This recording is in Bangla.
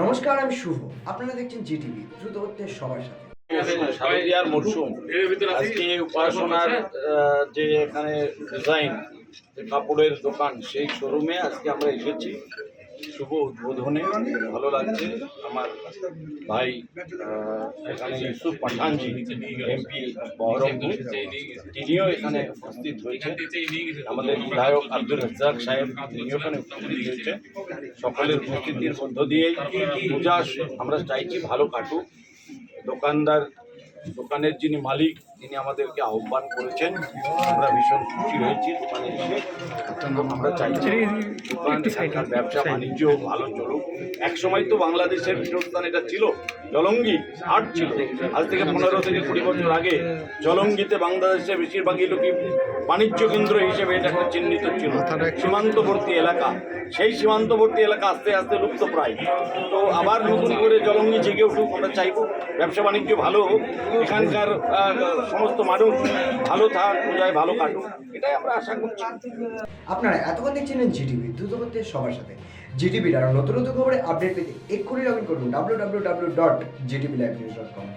নমস্কার, আমি শুভ। আপনারা দেখছেন জিটিভি, দ্রুত হচ্ছে সবার সাথে। শারদীয়ার মরশুম। আজকে উপাসনার যে এখানে ডিজাইন কাপড়ের দোকান, সেই শোরুমে আজকে আমরা এসেছি। শুভ উদ্বোধনে ভালো লাগছে। আমার ভাই এখানে ইউসুফ পাঠানজি এমপি বহরমপুর, তিনিও এখানে উপস্থিত হয়েছেন আমাদের বিধায়ক আব্দুল রাজ্জাক সাহেব, তিনিও এখানে উপস্থিত হয়েছেন সকলের উপস্থিতির মধ্য দিয়ে পূজা আমরা চাইছি, ভালো কাটুক। দোকানদার, দোকানের যিনি মালিক, তিনি আমাদেরকে আহ্বান করেছেন। আমরা ভীষণ খুশি হয়েছি দোকানে এসে। আমরা চাইছি দোকান এখানকার ব্যবসা বাণিজ্য ভালো চলুক। এক সময় তো বাংলাদেশের পীঠস্থান এটা ছিল জলঙ্গি আট ছিল। আজ থেকে পনেরো থেকে কুড়ি বছর আগে জলঙ্গিতে বাংলাদেশের বেশিরভাগই লোকই বাণিজ্য কেন্দ্র হিসেবে এটা একটা চিহ্নিত ছিল। সীমান্তবর্তী এলাকা সেই সীমান্তবর্তী এলাকা আস্তে আস্তে লুপ্ত প্রায়। তো আবার নতুন করে জলঙ্গি জেগে উঠুক আমরা চাইব ব্যবসা বাণিজ্য ভালো হোক এখানকার সমস্ত মানুষ ভালো থাক পূজায় ভালো কাটুক এটাই আমরা আশা করছি। আপনারা এতক্ষণ দেখছিলেন জিটিভি দ্রুত হচ্ছে সবার সাথে। জিটিভির আরও নতুন নতুন খবরে আপডেট পেতে এক্ষুনি লগ ইন করুন W W W dot GTV live news dot com